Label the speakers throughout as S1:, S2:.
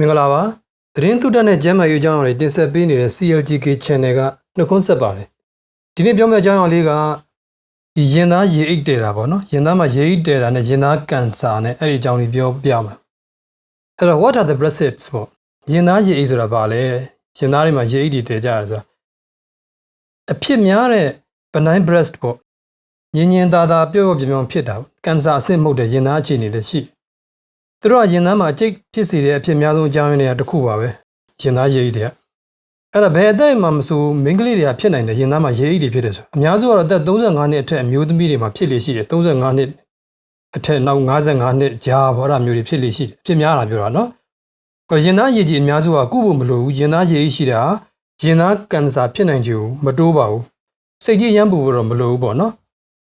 S1: မင်္ဂလာပါသတင်းသုတနဲ့ကျမ်းမာရေးအကြောင်းအရာတွေတင်ဆက်ပေးနေတဲ့ CLGK Channel ကနှုတ်ခွန်းဆက်ပါတယ်ဒီနေ့ပြောမယ့်အကြောင်းအရာလေးကဒီရင်သားရေအိတ်တဲတာပေါ့နော်ရင်သားမှာရေအိတ်တဲတာနဲ့ရင်သားကန်ဆာနဲ့အဲ့ဒီအကြောင်းလေးပြောပြမှာအဲ့တော့ what are the breasts ပေါ့ရင်သားရေအိတ်ဆိုတာဘာလဲရင်သားတွေမှာရေအိတ်တွေတဲကြရဆိုတာအဖြစ်များတဲ့ benign breast ပေါ့ညင်ညင်သာသာပျော့ပျော့ပြောင်ပြောင်ဖြစ်တာကန်ဆာအဆင့်မဟုတ်တဲ့ရင်သားအခြေအနေတွေရှိတယ် သူတို့ကရင်သားမှာအကျိတ်ဖြစ်စေတဲ့အဖြစ်အများဆုံးအကြောင်းရင်းတွေကတစ်ခုပါပဲရင်သားရေအိတ်တွေကအဲ့ဒါဘယ်အသက်မှမဆိုမိန်းကလေးတွေကဖြစ်နိုင်တယ်ရင်သားမှာရေအိတ်တွေဖြစ်တယ်ဆိုအများစုကတော့အသက်35နှစ်အထက်အမျိုးသမီးတွေမှာဖြစ်လေရှိတယ်35နှစ်အထက်နောက်55နှစ်ကြားဘောရမျိုးတွေဖြစ်လေရှိတယ်အဖြစ်များတာပြောတာနော်ကိုရင်သားရေကြီးအများစုကကုဖို့မလိုဘူးရင်သားရေအိတ်ရှိတာရင်သားကန်ဆာဖြစ်နိုင်ကြဘူးမတိုးပါဘူးစိတ်ကြီးရမ်းပူတော့မလိုဘူးပေါ့နော်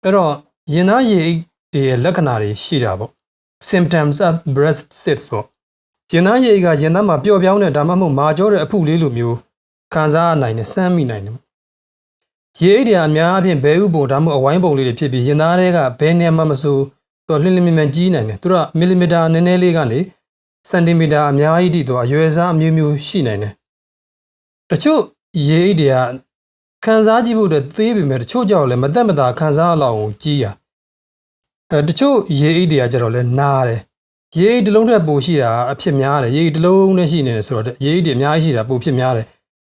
S1: အဲ့တော့ရင်သားရေအိတ်တွေရဲ့လက္ခဏာတွေရှိတာပေါ့ symptoms of breast cysts ပေါ့ရင်သားရည်ကရင်သားမှာပျော့ပြောင်းတဲ့ဒါမှမဟုတ်မာကြောတဲ့အဖုလေးလိုမျိုးခံစားနိုင်တယ်စမ်းမိနိုင်တယ်ရေအိတ်တွေအများအပြားဘဲဥပုံဒါမှမဟုတ်အဝိုင်းပုံလေးတွေဖြစ်ပြီးရင်သားတွေကဘယ်နေရာမှမဆိုတော့လှင်းလှင်းမြန်မြန်ကြီးနိုင်တယ်သူတို့ကမီလီမီတာနည်းနည်းလေးကနေစင်တီမီတာအများကြီးတိတော့အရွယ်စားအမျိုးမျိုးရှိနိုင်တယ်တချို့ရေအိတ်တွေကခံစားကြည့်ဖို့အတွက်သေးပေမဲ့တချို့ကြောက်လည်းမသက်မသာခံစားလောက်အောင်ကြီးရ အဲတချို့ရေအိတ်တွေကကြတော့လဲနားတယ်ရေအိတ်တစ်လုံးထက်ပိုရှိတာအဖြစ်များတယ်ရေအိတ်တစ်လုံးနဲ့ရှိနေတယ်ဆိုတော့ရေအိတ်တွေအများကြီးရှိတာပိုဖြစ်များတယ်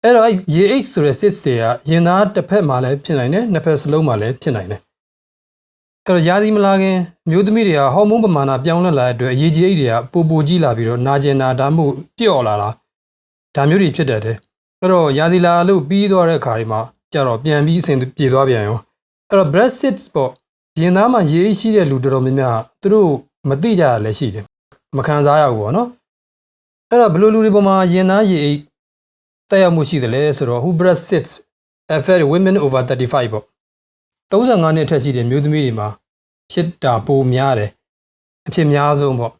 S1: အဲ့တော့အဲ့ရေအိတ်ဆိုတဲ့ cyst တွေကရင်သားတစ်ဖက်မှာလည်းဖြစ်နိုင်တယ်နှစ်ဖက်စလုံးမှာလည်းဖြစ်နိုင်တယ်အဲ့တော့ယာသီမလာခင်မျိုးသမီးတွေကဟော်မုန်းပမာဏပြောင်းလဲလာတဲ့အတွက်အရေးကြီးအိတ်တွေကပိုပိုကြီးလာပြီးတော့နာကျင်နာဒါမှမဟုတ်ပျော့လာတာဒါမျိုးတွေဖြစ်တတ်တယ်အဲ့တော့ယာသီလာလို့ပြီးသွားတဲ့အခါဒီမှာကြတော့ပြန်ပြီးအဆင်ပြေသွားပြန်ရောအဲ့တော့ breast cysts ပေါ့ ရင်သားမှာရေးရှိတဲ့လူတော်တော်များများသူတို့မသိကြရလည်းရှိတယ်မခံစားရဘူးပေါ့နော်အဲ့တော့ဘယ်လိုလူတွေပေါ်မှာရင်သားရေအိတ်တက်ရောက်မှုရှိတယ်လဲဆိုတော့ who breast sits affect women over 35ပေါ့35နှစ်အထက်ရှိတဲ့မျိုးသမီးတွေမှာဖြစ်တာပိုများတယ်အဖြစ်များဆုံးပေါ့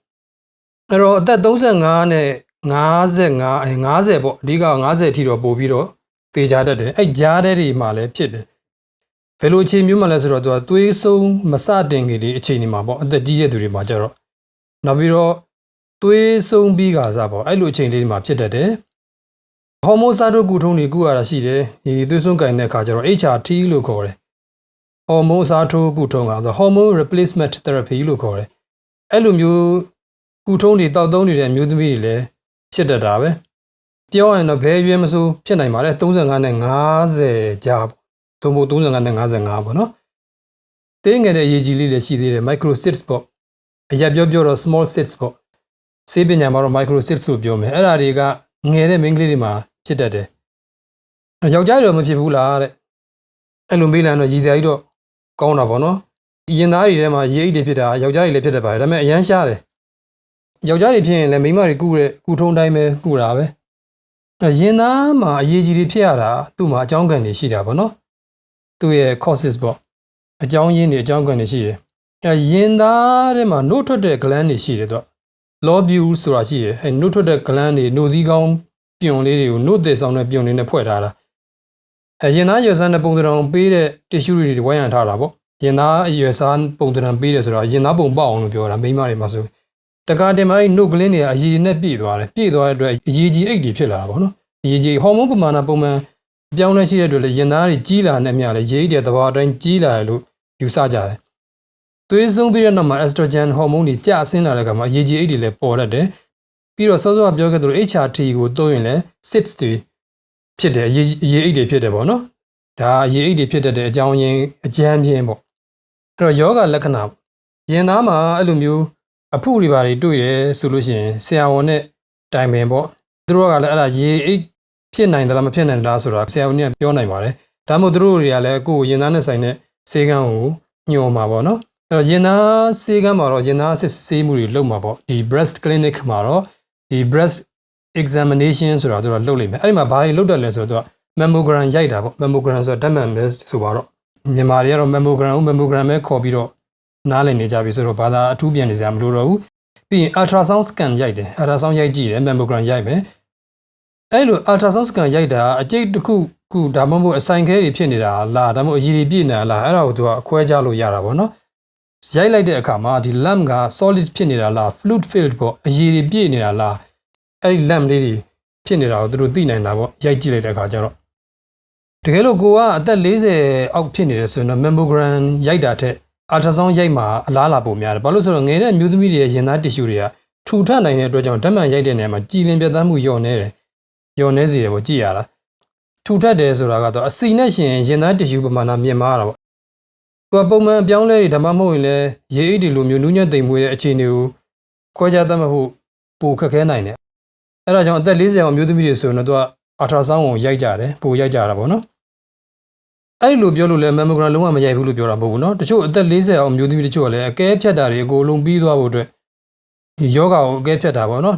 S1: အဲ့တော့အသက်35နဲ့55အဲ50ပေါ့အဓိက50အထိတော့ပို့ပြီးတော့တေချာတတ်တယ်အဲ့ကြားတဲ့တွေမှာလည်းဖြစ်တယ်ဘ ယ်လိုအခြေမျိုးမှလဲဆိုတော့သူကသွေးဆုံးမစတင်ခင်ဒီအခြေအနေမှာပေါ့အသက်ကြီးတဲ့သူတွေမှာကျတော့နောက်ပြီးတော့သွေးဆုံးပြီးကစားပေါ့အဲ့လိုအချိန်လေးတွေမှာဖြစ်တတ်တယ်ဟော်မုန်းစားထုတ်ကူထုံးတွေကုရတာရှိတယ်ဒီသွေးဆုံးကင်တဲ့အခါကျတော့ HRT လို့ခေါ်တယ်ဟော်မုန်းစားထုတ်ကူထုံးကတော့ hormone replacement therapy လို့ခေါ်တယ်အဲ့လိုမျိုးကူထုံးတွေတောက်သုံးနေတဲ့အမျိုးသမီးတွေလည်းဖြစ်တတ်တာပဲပြောရရင်တော့ဘယ်ရွယ်မဆိုဖြစ်နိုင်ပါတယ်35နဲ့50ကြားပေါ့ သုံးဖို့35နဲ့55ပေါ့နော်တင်းငယ်တဲ့အရေးကြီးလေးလည်းရှိသေးတယ် micro cysts ပေါ့အရက်ပြောပြောတော့ small cysts ပေါ့ဆေးပညာမှာတော့ micro cysts လို့ပြောမယ်အဲ့ဒါတွေကငယ်တဲ့မိန်းကလေးတွေမှာဖြစ်တတ်တယ်ယောက်ျားတွေတော့မဖြစ်ဘူးလားတဲ့အဲ့လိုမေးလိုက်တော့ရည်စရာကြီးတော့ကောင်းတာပေါ့နော်ရင်သားတွေထဲမှာရေအိတ်တွေဖြစ်တာယောက်ျားတွေလည်းဖြစ်တတ်ပါတယ်ဒါပေမဲ့အရန်ရှားတယ်ယောက်ျားတွေဖြစ်ရင်လည်းမိန်းမတွေကုတဲ့ကုထုံးတိုင်းပဲကုတာပဲရင်သားမှာအရေးကြီးတွေဖြစ်ရတာသူ့မှာအကြောင်းကံတွေရှိတာပေါ့နော် သူ့ရဲ့ causes ပေါ့အကြောင်းရင်းတွေအကြောင်းကန်တွေရှိတယ်။အဲရင်သားထဲမှာနှုတ်ထွက်တဲ့ gland တွေရှိတယ်သူက lobule ဆိုတာရှိတယ်။အဲနှုတ်ထွက်တဲ့ gland တွေနှုတ်သီးကောင်းပြွန်လေးတွေကိုနှုတ်သေးဆောင်တဲ့ပြွန်လေးနဲ့ဖွဲ့ထားတာ။အဲရင်သားရွယ်စမ်းတဲ့ပုံစံအောင်ပေးတဲ့ tissue တွေဝိုင်းရံထားတာပေါ့။ရင်သားရွယ်စမ်းပုံစံပေးတယ်ဆိုတော့ရင်သားပုံပေါက်အောင်လို့ပြောတာမိန်းမတွေမှာဆိုတကားတင်မအဲ့နှုတ်ကလင်းတွေကအရည်နဲ့ပြည့်သွားတယ်။ပြည့်သွားတဲ့အတွက်အရည်ကြီးအိတ်တွေဖြစ်လာတာပေါ့နော်။အရည်ကြီးဟော်မုန်းပမာဏပုံမှန် အပြောင်းလဲရှိတဲ့အတွက်လည်းရင်သားတွေကြီးလာတဲ့မြလည်းရိတ်တဲ့သဘောအတိုင်းကြီးလာတယ်လို့ယူဆကြတယ်။သွေးဆုံးပြီးတဲ့နောက်မှာ estrogen ဟော်မုန်းတွေကျဆင်းလာတဲ့အခါမှာရေကြီးအိတ်တွေလည်းပေါ်တတ်တယ်။ပြီးတော့စောစောကပြောခဲ့သလို HRT ကိုသုံးရင်လည်း cysts တွေဖြစ်တယ်ရေရေအိတ်တွေဖြစ်တယ်ပေါ့နော်။ဒါရေအိတ်တွေဖြစ်တတ်တဲ့အကြောင်းရင်းအကြမ်းပြင်းပေါ့။အဲ့တော့ယောဂလက္ခဏာရင်သားမှာအဲ့လိုမျိုးအဖုတွေပါတွေတွေ့တယ်ဆိုလို့ရှိရင်ဆရာဝန်နဲ့တိုင်ပင်ပေါ့။သူတို့ကလည်းအဲ့ဒါရေအိတ် ဖြစ်နိုင်သလားမဖြစ်နိုင်သလားဆိုတာဆရာဝန်ကပြောနိုင်ပါတယ်။ဒါမှမဟုတ်သူတို့တွေကလည်းကိုယ်ရင်သားနဲ့ဆိုင်တဲ့ဆေးကန်းကိုညှော်မှာပေါ့နော်။အဲ့တော့ရင်သားဆေးကန်းမှာတော့ရင်သားစစ်ဆေးမှုတွေလုပ်မှာပေါ့။ဒီ breast clinic မှာတော့ဒီ breast examination ဆိုတာသူတို့လုပ်လိမ့်မယ်။အဲ့ဒီမှာဘာတွေလုပ်တယ်လဲဆိုတော့သူက mammogram ရိုက်တာပေါ့။ mammogram ဆိုတာဓာတ်မှန်ပဲဆိုပါတော့မြန်မာတွေကတော့ mammogram ကို mammogram ပဲခေါ်ပြီးတော့နားလည်နေကြပြီဆိုတော့ဘာသာအထူးပြန်နေစရာမလိုတော့ဘူး။ပြီးရင် ultrasound scan ရိုက်တယ်။ ultrasound ရိုက်ကြည့်တယ် mammogram ရိုက်မယ်။ အဲ့လို ultrasound scan ရိုက်တာအကျိတ်တစ်ခုခုဒါမှမဟုတ်အဆိုင်ခဲတွေဖြစ်နေတာလားဒါမှမဟုတ်အရည်တွေပြည့်နေတာလားအဲ့ဒါကိုသူကအခွဲခြားလို့ရတာပေါ့နော်ရိုက်လိုက်တဲ့အခါမှာဒီ lamp က solid ဖြစ်နေတာလား fluid filled ပေါ့အရည်တွေပြည့်နေတာလားအဲ့ဒီ lamp လေးတွေဖြစ်နေတာကိုသူတို့သိနိုင်တာပေါ့ရိုက်ကြည့်လိုက်တဲ့အခါကျတော့တကယ်လို့ကိုကအသက်40အောက်ဖြစ်နေတယ်ဆိုရင်တော့ mammogram ရိုက်တာထက် ultrasound ရိုက်မှာအလားအလာပိုများတယ်ဘာလို့လဲဆိုတော့ငယ်တဲ့အမျိုးသမီးတွေရဲ့ရင်သားတ िश ူတွေကထူထနိုင်တဲ့အတွက်ကြောင့်ဓာတ်မှန်ရိုက်တဲ့နေရာမှာကြည်လင်ပြတ်သားမှုညော့နေတယ် ညှော်နေစေတယ်ပေါ့ကြည့်ရတာထူထပ်တယ်ဆိုတာကတော့အစီနဲ့ရှင်ရင်သားတ िश ူပမာဏမြင့်မားတာပေါ့သူကပုံမှန်အပြောင်းလဲတွေဓမ္မမဟုတ်ရင်လည်းရေအိတ်ဒီလိုမျိုးနူးညံ့တိမ်မွေးတဲ့အခြေအနေကိုခွဲခြားတတ်မှဖို့ပိုခက်ခဲနိုင်တယ်အဲ့ဒါကြောင့်အသက်40အောင်အမျိုးသမီးတွေဆိုရင်တော့သူကအာထရာဆောင်းကိုရိုက်ကြတယ်ပိုရိုက်ကြတာပေါ့နော်အဲ့ဒီလိုပြောလို့လည်းမမ်မိုဂရမ်လုံးဝမရိုက်ဘူးလို့ပြောတာမဟုတ်ဘူးနော်တချို့အသက်40အောင်အမျိုးသမီးတချို့ကလည်းအကဲဖြတ်တာတွေအကုန်လုံးပြီးသွားဖို့အတွက်ယောဂါကိုအကဲဖြတ်တာပေါ့နော်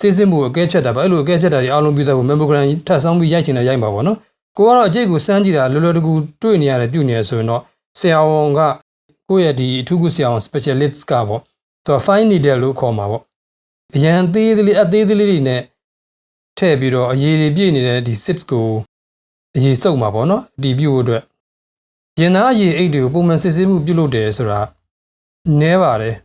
S1: စစ်စစ်မှုကိုအကဲဖြတ်တာပါအဲ့လိုအကဲဖြတ်တာတွေအားလုံးပြုတတ်ဖို့ memogram ထပ်ဆောင်ပြီးရိုက်ချင်တယ်ရိုက်ပါပေါ့နော်ကိုကတော့အကျိတ်ကိုစမ်းကြည့်တာလောလောတကူတွေ့နေရတယ်ပြုနေရဆိုရင်တော့ဆရာဝန်ကကိုယ့်ရဲ့ဒီအထူးကုဆရာဝန် specialist ကပေါ့သူက fine needle လို့ခေါ်မှာပေါ့အရန်သေးသေးလေးအသေးသေးလေးတွေနဲ့ထည့်ပြီးတော့အရေးတွေပြည့်နေတဲ့ဒီ sits ကိုအရေးစုပ်မှာပေါ့နော်ဒီပြုတ်အတွက်ရင်သားအရေးအိတ်တွေကိုပုံမှန်စစ်ဆေးမှုပြုလုပ်တယ်ဆိုတာနဲပါတယ်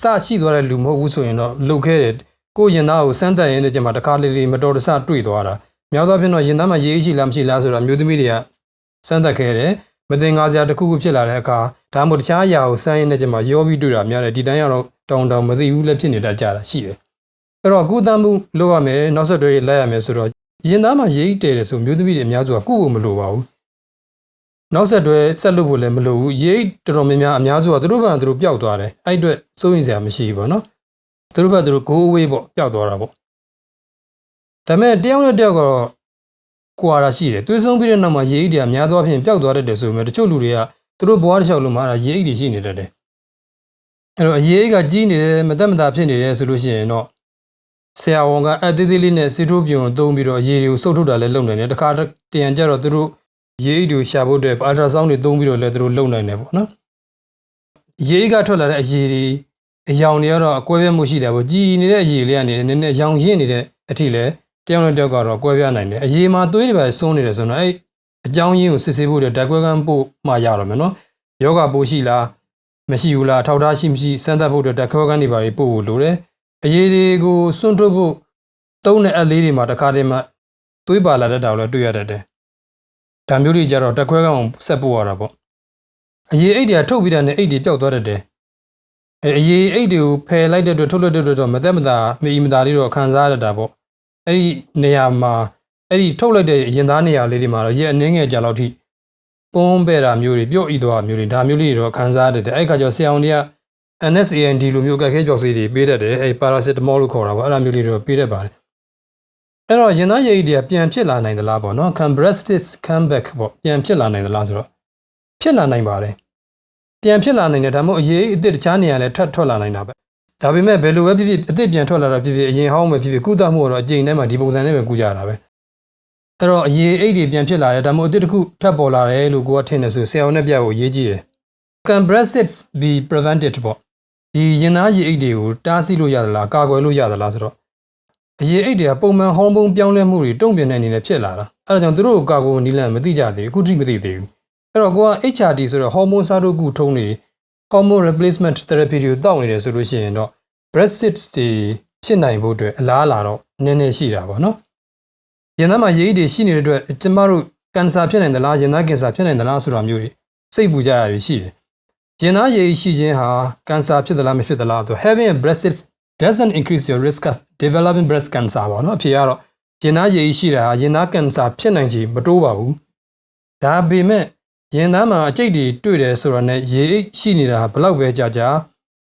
S1: စရှိသွားတဲ့လူမဟုတ်ဘူးဆိုရင်တော့လုတ်ခဲတယ် ကိုရင်သားကိုစမ်းတက်ရင်းတဲ့ကျမှတခါလေလေမတော်တဆတွေ့သွားတာများသောအားဖြင့်တော့ရင်သားမှာရေးရှိလားမရှိလားဆိုတာမျိုးသမီးတွေကစမ်းတက်ခဲ့တယ်မတင်ကားစရာတစ်ခုခုဖြစ်လာတဲ့အခါဒါမှမဟုတ်တခြားအရာကိုစမ်းရင်းတဲ့ကျမှရောပြီးတွေ့တာများတယ်ဒီတိုင်းကတော့တောင်းတောင်းမသိဘူးလည်းဖြစ်နေတတ်ကြတာရှိတယ်အဲ့တော့ကုသမှုလုပ်ရမယ်နောက်ဆက်တွဲလိုက်ရမယ်ဆိုတော့ရင်သားမှာရေးတည်တယ်ဆိုမျိုးသမီးတွေအများစုကကုဖို့မလိုပါဘူးနောက်ဆက်တွဲဆက်လုပ်ဖို့လည်းမလိုဘူးရေးတော်တော်များများအများစုကသူတို့ကသူတို့ပျောက်သွားတယ်အဲ့အတွက်စိုးရင်စရာမရှိဘူးပေါ့နော် သူတို့ကသူတို့ go away ပေါ့ပျောက်သွားတာပေါ့ဒါပေမဲ့တယောက်နဲ့တယောက်ကတော့ကွာတာရှိတယ်သွေးဆုံးပြီးတဲ့နောက်မှာရေးအိတ်တွေကများသောအားဖြင့်ပျောက်သွားတတ်တယ်ဆိုပေမဲ့တချို့လူတွေကသူတို့ဘဝတစ်လျှောက်လုံးမှာအဲ့ဒါရေးအိတ်တွေရှိနေတတ်တယ်အဲ့တော့အရေးအိတ်ကကြီးနေတယ်မသက်မသာဖြစ်နေတယ်ဆိုလို့ရှိရင်တော့ဆရာဝန်ကအသေးသေးလေးနဲ့စီထိုးပြုံသုံးပြီးတော့ရေတွေကိုစုပ်ထုတ်တာလည်းလုပ်နိုင်တယ်တခါတရံကြတော့သူတို့ရေအိတ်တွေရှာဖို့အတွက်အ ල් တရာဆောင်းတွေသုံးပြီးတော့လည်းသူတို့လုပ်နိုင်တယ်ပေါ့နော်ရေအိတ်ကထွက်လာတဲ့အရေတွေ အယောင်တွေကတော့အကွဲပြားမှုရှိတယ်ပေါ့ကြည်နေတဲ့အရေလေးကနေနည်းနည်းရောင်ရင့်နေတဲ့အထိလည်းတယောက်နဲ့တယောက်ကတော့ကွဲပြားနိုင်တယ်အရေမှာသွေးတွေပဲစွန်းနေတယ်ဆိုတော့အဲ့အကြောင်းရင်းကိုစစ်ဆေးဖို့အတွက်ဓာတ်ကွဲကန်းပို့မှရတော့မယ်နော်ယောဂပိုးရှိလားမရှိဘူးလားထောက်ထားရှိမရှိစမ်းသပ်ဖို့အတွက်ဓာတ်ခွဲကန်းတွေပါပို့ဖို့လိုတယ်အရေးတွေကိုစွန့်ထုတ်ဖို့သုံးတဲ့အလေးတွေမှာတစ်ခါတည်းမှသွေးပါလာတတ်တာကိုလည်းတွေ့ရတတ်တယ်။ဒါမျိုးတွေကြတော့တက်ခွဲကောင်ဆက်ပို့ရတာပေါ့။အရေးအိတ်တွေထုတ်ပြီးတဲ့နဲ့အိတ်တွေပျောက်သွားတတ်တယ်။ အဲအရေးအိတ်တွေကိုဖယ်လိုက်တဲ့အတွက်ထုတ်လွှတ်တဲ့အတွက်တော့မသက်မသာမီမသာလေးတော့ခံစားရတတ်တာပေါ့။အဲ့ဒီနေရာမှာအဲ့ဒီထုတ်လိုက်တဲ့ရင်သားနေရာလေးတွေမှာတော့ရဲအနှင်းငယ်ကြာလောက်ထိပုံးပဲ့တာမျိုးတွေပြုတ်ဤသွားမျိုးတွေဒါမျိုးလေးတွေတော့ခံစားရတတ်တယ်။အဲ့ခါကျတော့ဆရာဝန်တွေက NSAID လိုမျိုးကက်ခဲကြောက်ဆေးတွေပေးတတ်တယ်အဲ paracetamol လို့ခေါ်တာပေါ့အဲ့ဒါမျိုးလေးတွေပေးတတ်ပါတယ်အဲ့တော့ရင်သားရည်တွေကပြန်ဖြစ်လာနိုင်သလားပေါ့နော် cambrastis comeback ပေါ့ပြန်ဖြစ်လာနိုင်သလားဆိုတော့ဖြစ်လာနိုင်ပါတယ် ပြန်ဖြစ်လာနိုင်တယ်ဒါမှမဟုတ်အရေးအစ်စ်တခြားနေရာလဲထွက်ထွက်လာနိုင်တာပဲဒါပေမဲ့ဘယ်လိုပဲဖြစ်ဖြစ်အစ်စ်ပြန်ထွက်လာတာဖြစ်ဖြစ်အရင်ဟောင်းပဲဖြစ်ဖြစ်ကုသမှုတော့အကျိန်ထဲမှာဒီပုံစံနဲ့ပဲကုကြတာပဲအဲ့တော့အရေးအိတ်တွေပြန်ဖြစ်လာတယ်ဒါမှမဟုတ်အစ်စ်တစ်ခုထပ်ပေါ်လာတယ်လို့ကိုကထင်တယ်ဆိုဆရာဝန်နဲ့ပြဖို့အရေးကြီးတယ် cambrastis be prevented ပေါ့ဒီရင်သားရည်အိတ်တွေကိုတားဆီးလို့ရသလားကာကွယ်လို့ရသလားဆိုတော့အရည်အိတ်တွေကပုံမှန်ဟောင်းပုံပြောင်းလဲမှုတွေတုံ့ပြန်တဲ့အနေနဲ့ဖြစ်လာတာအဲဒါကြောင့်သူတို့ကိုကာကွယ်နီးလန့်မသိကြသေးဘူးအခုထိမသိသေးဘူး အဲ့တော့ကိုက HRT ဆိုတော့ hormone စားတို့ကုထုံးတွေ hormone replacement therapy တွေကိုတောက်နေတယ်ဆိုလို့ရှိရင်တော့ breast cysts တွေဖြစ်နိုင်ဖို့အတွက်အလားအလာတော့နည်းနည်းရှိတာပေါ့နော်ရင်သားမှာရည်အိတ်တွေရှိနေတဲ့အတွက်ကျမတို့ကင်ဆာဖြစ်နိုင်သလားရင်သားကင်ဆာဖြစ်နိုင်သလားဆိုတာမျိုးတွေစိတ်ပူကြရတွေရှိတယ်ရင်သားရည်ရှိခြင်းဟာကင်ဆာဖြစ်သလားမဖြစ်သလားဆို having a breast cyst doesn't increase your risk of developing breast cancer ပေါ့နော်အဖြေကတော့ရင်သားရည်ရှိတာဟာရင်သားကင်ဆာဖြစ်နိုင်ချေမတိုးပါဘူးဒါပေမဲ့ ရင်သားမှာအကျိတ်တွေတွေ့တယ်ဆိုတော့ ਨੇ ရေအိတ်ရှိနေတာဘလောက်ပဲကြာကြာ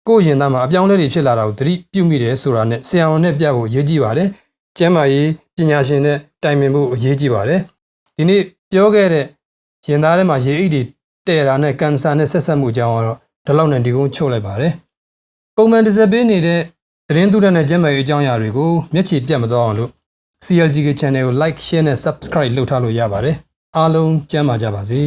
S1: ကိုယ်ရင်သားမှာအပြောင်းလဲတွေဖြစ်လာတာကိုသတိပြုမိတယ်ဆိုတာနဲ့ဆရာဝန်နဲ့ပြဖို့ရေးကြည့်ပါတယ်ကျမ်းမာရေးပညာရှင်နဲ့တိုင်ပင်ဖို့အရေးကြီးပါတယ်ဒီနေ့ပြောခဲ့တဲ့ရင်သားထဲမှာရေအိတ်တွေတဲ့တာနဲ့ကန်ဆာနဲ့ဆက်ဆက်မှုကြောင့်တော့ဒီလောက်နဲ့ဒီကုန်းချုပ်လိုက်ပါတယ်ပုံမှန်တစ်ဆက်ပေးနေတဲ့သတင်းသူတွေနဲ့ကျမ်းမာရေးအကြောင်းအရာတွေကိုမျက်ခြေပြတ်မသွားအောင်လို့ CLGK channel ကို like share နဲ့ subscribe လုပ်ထားလို့ရပါတယ်အားလုံးကျမ်းမာကြပါစေ